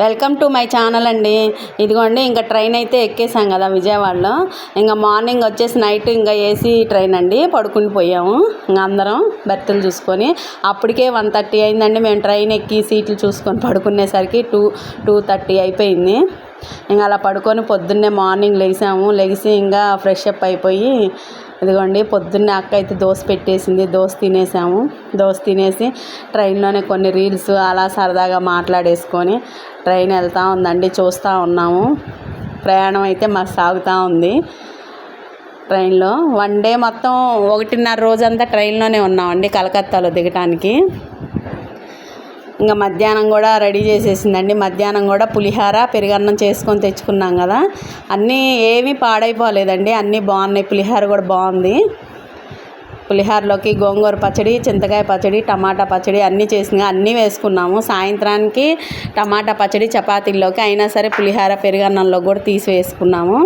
Welcome to my channel అండి. ఇదిగోండి ఇంకా ట్రైన్ అయితే ఎక్కేసాం కదా విజయవాడలో. ఇంకా మార్నింగ్ వచ్చేసి నైట్ ఇంకా ఏసీ ట్రైన్ అండి. పడుకుని పోయాము. ఇంకా అందరం బెర్తులు చూసుకొని అప్పటికే వన్ థర్టీ అయిందండి. మేము ట్రైన్ ఎక్కి సీట్లు చూసుకొని పడుకునేసరికి టూ టూ థర్టీ అయిపోయింది. ఇంకా అలా పడుకొని పొద్దున్నే మార్నింగ్ లెగిసాము లెగిసి ఇంకా ఫ్రెష్ అప్ అయిపోయి ఇదిగోండి పొద్దున్నే అక్క అయితే దోశ పెట్టేసింది. దోశ తినేసాము. దోశ తినేసి ట్రైన్లోనే కొన్ని రీల్స్ అలా సరదాగా మాట్లాడేసుకొని ట్రైన్ వెళ్తూ ఉందండి చూస్తూ ఉన్నాము. ప్రయాణం అయితే మాకు సాగుతూ ఉంది. ట్రైన్లో వన్ డే మొత్తం ఒకటిన్నర రోజంతా ట్రైన్లోనే ఉన్నామండి కలకత్తాలో దిగటానికి. ఇంకా మధ్యాహ్నం కూడా రెడీ చేసేసిందండి. మధ్యాహ్నం కూడా పులిహార పెరుగన్నం చేసుకొని తెచ్చుకున్నాం కదా. అన్నీ ఏమీ పాడైపోలేదండి అన్నీ బాగున్నాయి. పులిహార కూడా బాగుంది. పులిహారలోకి గోంగూర పచ్చడి చింతకాయ పచ్చడి టమాటా పచ్చడి అన్నీ చేసినా అన్నీ వేసుకున్నాము. సాయంత్రానికి టమాటా పచ్చడి చపాతీల్లోకి అయినా సరే పులిహార పెరుగన్నంలో కూడా తీసి వేసుకున్నాము.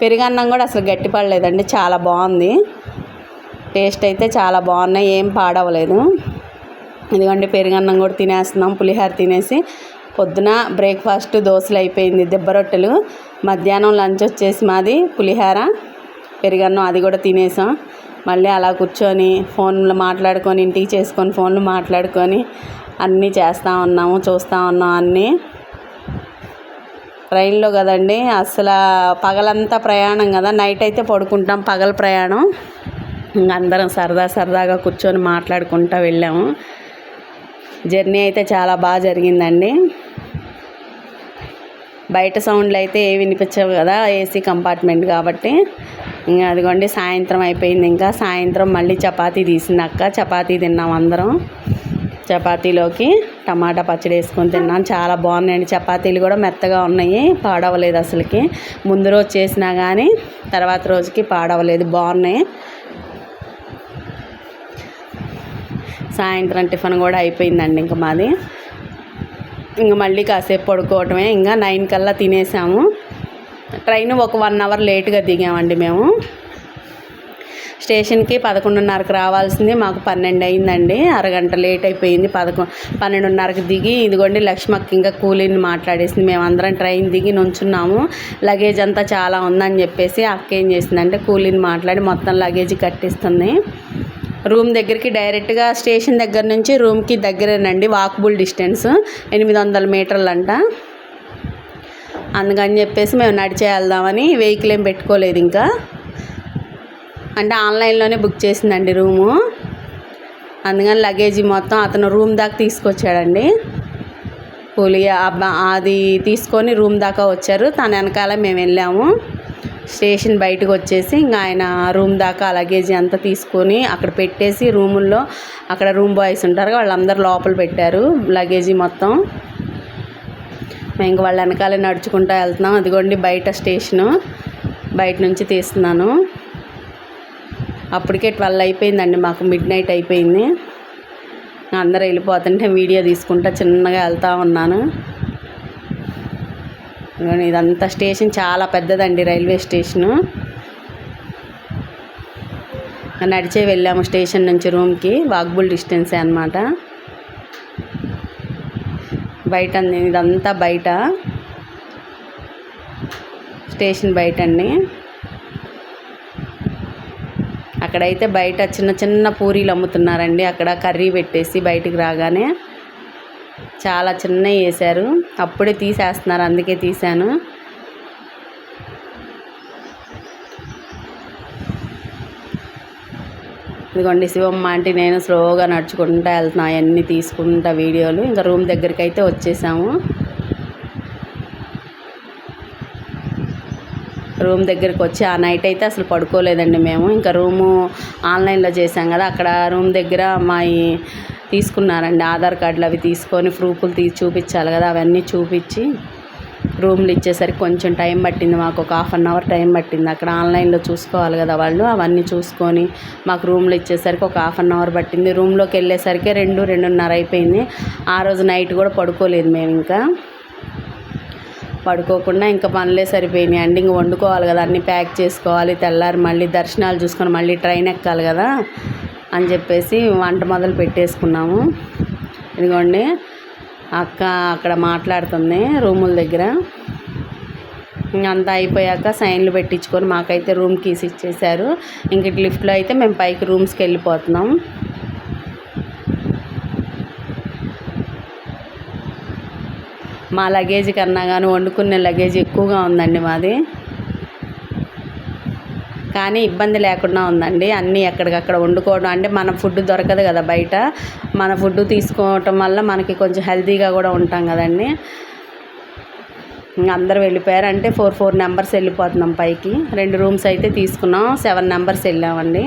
పెరుగన్నం కూడా అసలు గట్టిపడలేదండి చాలా బాగుంది. టేస్ట్ అయితే చాలా బాగున్నాయి ఏం పాడవలేదు. ఎందుకంటే పెరుగన్నం కూడా తినేస్తున్నాం పులిహోర తినేసి. పొద్దున బ్రేక్ఫాస్ట్ దోశలు అయిపోయింది దెబ్బ రొట్టెలు. మధ్యాహ్నం లంచ్ వచ్చేసి మాది పులిహోర పెరుగన్నం అది కూడా తినేసాం. మళ్ళీ అలా కూర్చొని ఫోన్లు మాట్లాడుకొని ఇంటికి చేసుకొని ఫోన్లు మాట్లాడుకొని అన్నీ చేస్తూ ఉన్నాము చూస్తూ ఉన్నాం అన్నీ. ట్రైన్లో కదండి అసలు పగలంతా ప్రయాణం కదా నైట్ అయితే పడుకుంటాం పగల ప్రయాణం. అందరం సరదా సరదాగా కూర్చొని మాట్లాడుకుంటూ వెళ్ళాము. జర్నీ అయితే చాలా బాగా జరిగిందండి. బయట సౌండ్లు అయితే ఏ వినిపించవు కదా ఏసీ కంపార్ట్మెంట్ కాబట్టి. ఇంకా అదిగోండి సాయంత్రం అయిపోయింది. ఇంకా సాయంత్రం మళ్ళీ చపాతీ తీసింది అక్క. చపాతీ తిన్నాం అందరం. చపాతీలోకి టమాటా పచ్చడి వేసుకొని తిన్నాను చాలా బాగున్నాయండి. చపాతీలు కూడా మెత్తగా ఉన్నాయి. పాడవలేదు అసలుకి. ముందు రోజు చేసినా కానీ తర్వాత రోజుకి పాడవలేదు. బాగున్నాయి. సాయంత్రం టిఫిన్ కూడా అయిపోయిందండి ఇంకా మాది. ఇంకా మళ్ళీ కాసేపు పడుకోవటమే. ఇంకా నైన్ కల్లా తినేసాము. ట్రైన్ ఒక వన్ అవర్ లేట్గా దిగామండి మేము. స్టేషన్కి పదకొండున్నరకు రావాల్సింది మాకు పన్నెండు అయిందండి. అరగంట లేట్ అయిపోయింది పదకొ పన్నెండున్నరకు దిగి ఇదిగోండి లక్ష్మక్క ఇంకా కూలీని మాట్లాడేసింది. మేమందరం ట్రైన్ దిగి నుంచున్నాము. లగేజ్ అంతా చాలా ఉందని చెప్పేసి అక్క ఏం చేసిందంటే కూలీని మాట్లాడి మొత్తం లగేజ్ కట్టిస్తుంది. రూమ్ దగ్గరికి డైరెక్ట్గా స్టేషన్ దగ్గర నుంచి రూమ్కి దగ్గరేనండి వాకబుల్ డిస్టెన్స్ ఎనిమిది వందల మీటర్లంట. అందుకని చెప్పేసి మేము నడిచే వెళ్దామని వెహికల్ ఏం పెట్టుకోలేదు ఇంకా. అంటే ఆన్లైన్లోనే బుక్ చేసిందండి రూము. అందుకని లగేజీ మొత్తం అతను రూమ్ దాకా తీసుకొచ్చాడండి. కూలి అది తీసుకొని రూమ్ దాకా వచ్చారు. తన వెనకాల మేము వెళ్ళాము. స్టేషన్ బయటకు వచ్చేసి ఇంకా ఆయన రూమ్ దాకా లగేజీ అంతా తీసుకొని అక్కడ పెట్టేసి రూముల్లో అక్కడ రూమ్ బాయ్స్ ఉంటారు వాళ్ళందరూ లోపల పెట్టారు లగేజీ మొత్తం. మేము ఇంక వాళ్ళ వెనకాలే నడుచుకుంటూ వెళ్తున్నాం. అదిగోండి బయట స్టేషను. బయట నుంచి తీస్తున్నాను. అప్పటికే ట్వెల్వ్ అయిపోయిందండి మాకు మిడ్ నైట్ అయిపోయింది. అందరూ వెళ్ళిపోతుంటే వీడియో తీసుకుంటా చిన్నగా వెళ్తూ ఉన్నాను. ఇదంతా స్టేషన్ చాలా పెద్దదండి రైల్వే స్టేషను. నడిచే వెళ్ళాము స్టేషన్ నుంచి రూమ్కి వాక్బుల్ డిస్టెన్సే అనమాట బయట ఇదంతా బయట. స్టేషన్ బయట అండి అక్కడైతే బయట చిన్న చిన్న పూరీలు అమ్ముతున్నారండి. అక్కడ కర్రీ పెట్టేసి బయటికి రాగానే చాలా చిన్నవి వేశారు. అప్పుడే తీసేస్తున్నారు అందుకే తీశాను. ఇదిగోండి శివమ్మ అంటే నేను స్లోగా నడుచుకుంటా వెళ్తున్నా అవన్నీ తీసుకుంటా వీడియోలు. ఇంకా రూమ్ దగ్గరికి అయితే వచ్చేసాము. రూమ్ దగ్గరికి వచ్చి ఆ నైట్ అయితే అసలు పడుకోలేదండి మేము. ఇంకా రూము ఆన్లైన్లో చేసాం కదా అక్కడ రూమ్ దగ్గర మా తీసుకున్నారండి. ఆధార్ కార్డులు అవి తీసుకొని ప్రూఫ్లు తీసి చూపించాలి కదా అవన్నీ చూపించి రూమ్లు ఇచ్చేసరికి కొంచెం టైం పట్టింది. మాకు ఒక హాఫ్ అన్ అవర్ టైం పట్టింది. అక్కడ ఆన్లైన్లో చూసుకోవాలి కదా వాళ్ళు. అవన్నీ చూసుకొని మాకు రూమ్లు ఇచ్చేసరికి ఒక హాఫ్ అన్ అవర్ పట్టింది. రూమ్లోకి వెళ్ళేసరికి రెండు రెండున్నర అయిపోయింది. ఆ రోజు నైట్ కూడా పడుకోలేదు మేము ఇంకా. పడుకోకుండా ఇంకా పనులే సరిపోయినాయి. అండి ఇంక వండుకోవాలి కదా. అన్నీ ప్యాక్ చేసుకోవాలి. తెల్లారి మళ్ళీ దర్శనాలు చూసుకొని మళ్ళీ ట్రైన్ ఎక్కాలి కదా అని చెప్పేసి వంట మొదలు పెట్టేసుకున్నాము. ఇదిగోండి. అక్క అక్కడ మాట్లాడుతుంది రూముల దగ్గర. ఇంక అంతా అయిపోయాక సైన్లు పెట్టించుకొని మాకైతే రూమ్ కీస్ ఇచ్చేశారు. ఇంక లిఫ్ట్లో అయితే మేము పైకి రూమ్స్కి వెళ్ళిపోతున్నాం. మా లగేజ్ కన్నా కానీ వండుకునే లగేజ్ ఎక్కువగా ఉందండి మాది. కానీ ఇబ్బంది లేకుండా ఉందండి. అన్నీ ఎక్కడికక్కడ వండుకోవడం. అంటే మన ఫుడ్ దొరకదు కదా బయట. మన ఫుడ్ తీసుకోవటం వల్ల మనకి కొంచెం హెల్తీగా కూడా ఉంటాం కదండి. అందరూ అందరు వెళ్ళిపోయారు. అంటే ఫోర్ ఫోర్ నెంబర్స్ వెళ్ళిపోతున్నాం పైకి. రెండు రూమ్స్ అయితే తీసుకున్నాం. సెవెన్ నెంబర్స్ వెళ్ళామండి.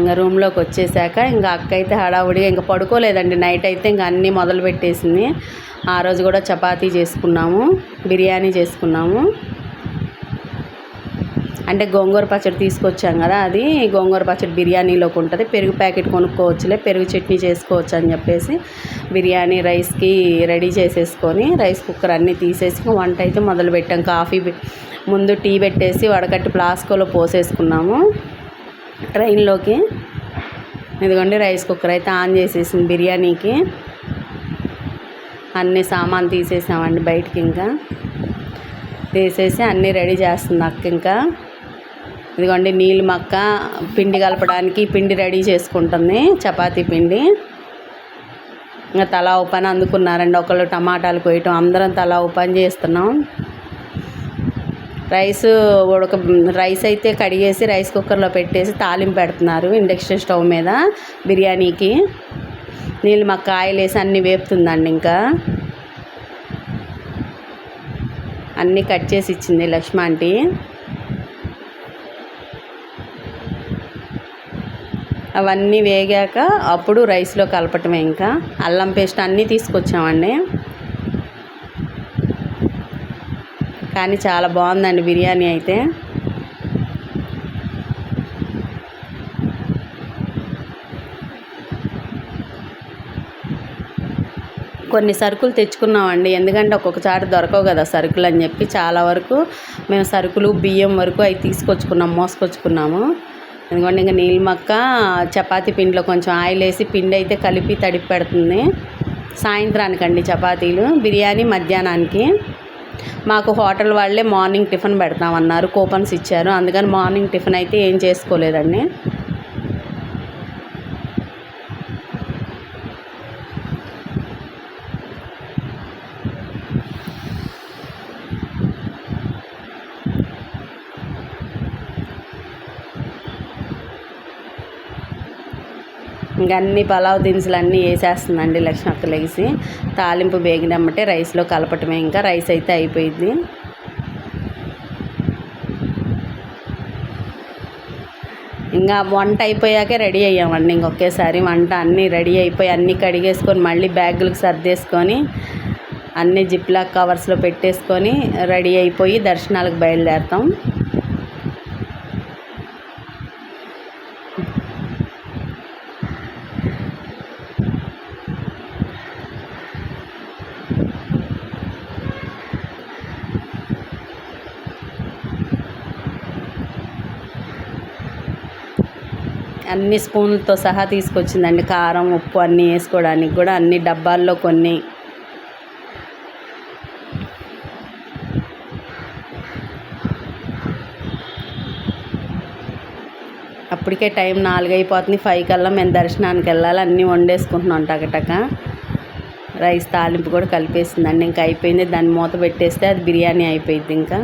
ఇంకా రూమ్లోకి వచ్చేసాక ఇంకా అక్క అయితే హడావుడిగా ఇంకా పడుకోలేదండి. నైట్ అయితే ఇంకా అన్నీ మొదలు పెట్టేసింది ఆ రోజు కూడా చపాతీ చేసుకున్నాము బిర్యానీ చేసుకున్నాము. అంటే గోంగూర పచ్చడి తీసుకొచ్చాం కదా అది గోంగూర పచ్చడి బిర్యానీలోకి ఉంటుంది. పెరుగు ప్యాకెట్ కొనుక్కోవచ్చులే పెరుగు చట్నీ చేసుకోవచ్చు అని చెప్పేసి బిర్యానీ రైస్కి రెడీ చేసేసుకొని రైస్ కుక్కర్ అన్నీ తీసేసి వంట అయితే మొదలు పెట్టాం. కాఫీ ముందు టీ పెట్టేసి వడకట్టి ప్లాస్కోలో పోసేసుకున్నాము. ట్రైన్లోకి ఇదిగోండి రైస్ కుక్కర్ అయితే ఆన్ చేసేసింది బిర్యానీకి. అన్ని సామాన్ తీసేసామండి బయటికి ఇంకా. తీసేసి అన్నీ రెడీ చేస్తుంది అక్క ఇంకా. ఇదిగోండి నీళ్ళు మక్క పిండి కలపడానికి పిండి రెడీ చేసుకుంటుంది చపాతీ పిండి. ఇంకా తలా ఓ పని అందుకున్నారండి ఒకళ్ళు టమాటాలు కొయ్యటం అందరం తలా ఓ పని చేస్తున్నాం. రైస్ ఉడక రైస్ అయితే కడిగేసి రైస్ కుక్కర్లో పెట్టేసి తాలింపు పెడుతున్నారు ఇండక్షన్ స్టవ్ మీద బిర్యానీకి. నీళ్ళు మాకు కాయలు వేసి అన్నీ వేపుతుందండి ఇంకా. అన్నీ కట్ చేసి ఇచ్చింది లక్ష్మ ఆంటీ. అవన్నీ వేగాక అప్పుడు రైస్లో కలపటమే ఇంకా. అల్లం పేస్ట్ అన్నీ తీసుకొచ్చామండి. కానీ చాలా బాగుందండి బిర్యానీ అయితే. కొన్ని సరుకులు తెచ్చుకున్నామండి. ఎందుకంటే ఒక్కొక్కసారి దొరకవు కదా సరుకులు అని చెప్పి చాలా వరకు మేము సరుకులు బియ్యం వరకు అవి తీసుకొచ్చుకున్నాం మోసుకొచ్చుకున్నాము. ఎందుకంటే ఇంకా నీళ్ళు మక్క చపాతీ పిండిలో కొంచెం ఆయిల్ వేసి పిండి అయితే కలిపి తడిపి పెడుతుంది. సాయంత్రానికండి చపాతీలు బిర్యానీ మధ్యాహ్నానికి. మాకు హోటల్ వాళ్ళే మార్నింగ్ టిఫిన్ పెడతామన్నారు కూపన్స్ ఇచ్చారు. అందుకని మార్నింగ్ టిఫిన్ అయితే ఏం చేసుకోలేదండి. ఇంకా అన్ని పలావ్ దినుసులు అన్నీ వేసేస్తుందండి లక్ష్మి అక్క తాలింపు బేగినమ్మటే రైస్లో కలపటమే ఇంకా. రైస్ అయితే అయిపోయింది. ఇంకా వంట అయిపోయాకే రెడీ అయ్యామండి. ఇంకొకేసారి వంట అన్నీ రెడీ అయిపోయి అన్నీ కడిగేసుకొని మళ్ళీ బ్యాగులకు సర్దేసుకొని అన్నీ జిప్లాక్ కవర్స్లో పెట్టేసుకొని రెడీ అయిపోయి దర్శనాలకు బయలుదేరుతాం. అన్ని స్పూన్లతో సహా తీసుకొచ్చిందండి. కారం ఉప్పు అన్నీ వేసుకోవడానికి కూడా అన్ని డబ్బాల్లో కొన్ని. అప్పటికే టైం నాలుగు అయిపోతుంది ఫైవ్ కల్లా మేము దర్శనానికి వెళ్ళాలి అన్నీ వండేసుకుంటున్నాం టకటక. రైస్ తాలింపు కూడా కలిపేసిందండి. ఇంకా అయిపోయింది. దాన్ని మూత పెట్టేస్తే అది బిర్యానీ అయిపోయింది ఇంకా.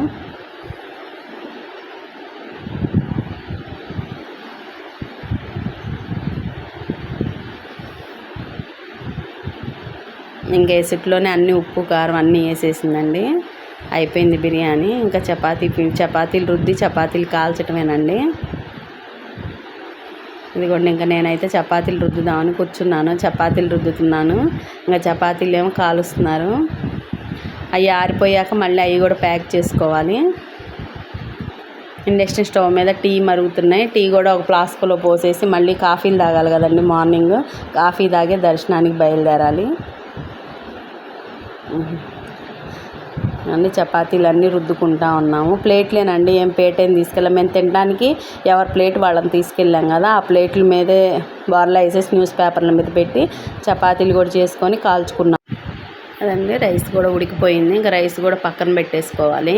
ఇంకా వేసిట్లోనే అన్ని ఉప్పు కారం అన్నీ వేసేసిందండి. అయిపోయింది బిర్యానీ. ఇంకా చపాతీ చపాతీలు రుద్ది చపాతీలు కాల్చటమేనండి. ఇదిగోండి ఇంకా నేనైతే చపాతీలు రుద్దుదామని కూర్చున్నాను. చపాతీలు రుద్దుతున్నాను. ఇంకా చపాతీలు ఏమో కాలుస్తున్నారు. అవి ఆరిపోయాక మళ్ళీ అవి కూడా ప్యాక్ చేసుకోవాలి. ఇండక్షన్ స్టవ్ మీద టీ మరుగుతున్నాయి. టీ కూడా ఒక ఫ్లాస్క్లో పోసేసి మళ్ళీ కాఫీలు తాగాలి కదండి మార్నింగ్. కాఫీ తాగే దర్శనానికి బయలుదేరాలి. అన్ని చపాతీలు అన్నీ రుద్దుకుంటా ఉన్నాము. ప్లేట్లేనండి ఏం ప్లేట్ ఏం తీసుకెళ్ళాం మేము తినడానికి ఎవరి ప్లేట్ వాళ్ళని తీసుకెళ్ళాం కదా ఆ ప్లేట్ల మీదే బార్లో వేసేసి న్యూస్ పేపర్ల మీద పెట్టి చపాతీలు కూడా చేసుకొని కాల్చుకున్నాం. అదండి రైస్ కూడా ఉడికిపోయింది. ఇంకా రైస్ కూడా పక్కన పెట్టేసుకోవాలి.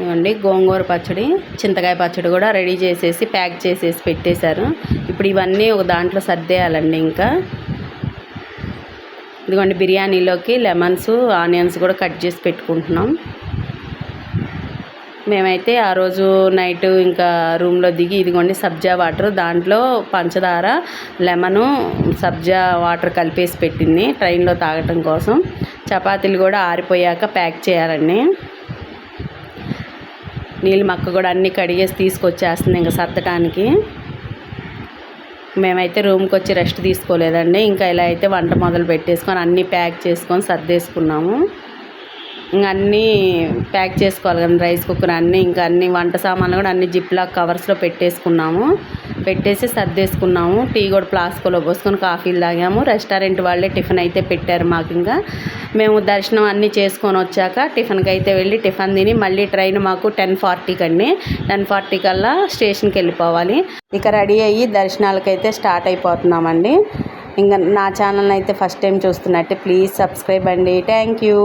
ఇవ్వండి గోంగూర పచ్చడి చింతకాయ పచ్చడి కూడా రెడీ చేసేసి ప్యాక్ చేసేసి పెట్టేశారు. ఇప్పుడు ఇవన్నీ ఒక దాంట్లో సర్దేయాలండి ఇంకా. ఇదిగోండి బిర్యానీలోకి లెమన్స్ ఆనియన్స్ కూడా కట్ చేసి పెట్టుకుంటున్నాం. మేమైతే ఆ రోజు నైట్ ఇంకా రూమ్లో దిగి ఇదిగోండి సబ్జా వాటర్ దాంట్లో పంచదార లెమను సబ్జా వాటర్ కలిపేసి పెట్టింది ట్రైన్లో తాగటం కోసం. చపాతీలు కూడా ఆరిపోయాక ప్యాక్ చేయాలండి. నీళ్ళు మక్క కూడా అన్నీ కడిగేసి తీసుకొచ్చేస్తుంది ఇంకా సర్దటానికి. మేమైతే రూమ్కి వచ్చి రెస్ట్ తీసుకోలేదండి. ఇంకా ఇలా అయితే వంట మొదలు పెట్టేసుకొని అన్నీ ప్యాక్ చేసుకొని సర్దేసుకున్నాము. ఇంకా అన్నీ ప్యాక్ చేసుకోవాలి కదా రైస్ కుక్కర్ అన్నీ ఇంకా అన్ని వంట సామాన్లు కూడా అన్ని జిప్లా కవర్స్లో పెట్టేసుకున్నాము. పెట్టేసి సర్దేసుకున్నాము. టీ కూడా ప్లాస్కోలో పోసుకొని కాఫీలు తాగాము. రెస్టారెంట్ వాళ్ళే టిఫిన్ అయితే పెట్టారు మాకు ఇంకా. మేము దర్శనం అన్నీ చేసుకొని వచ్చాక టిఫిన్కి అయితే వెళ్ళి టిఫిన్ తిని మళ్ళీ ట్రైన్ మాకు టెన్ ఫార్టీకి అండి టెన్ ఫార్టీ కల్లా స్టేషన్కి వెళ్ళిపోవాలి. ఇక రెడీ అయ్యి దర్శనాలకైతే స్టార్ట్ అయిపోతున్నామండి. ఇంకా నా ఛానల్ అయితే ఫస్ట్ టైం చూస్తున్నట్టే ప్లీజ్ సబ్స్క్రైబ్ అండి. Thank you.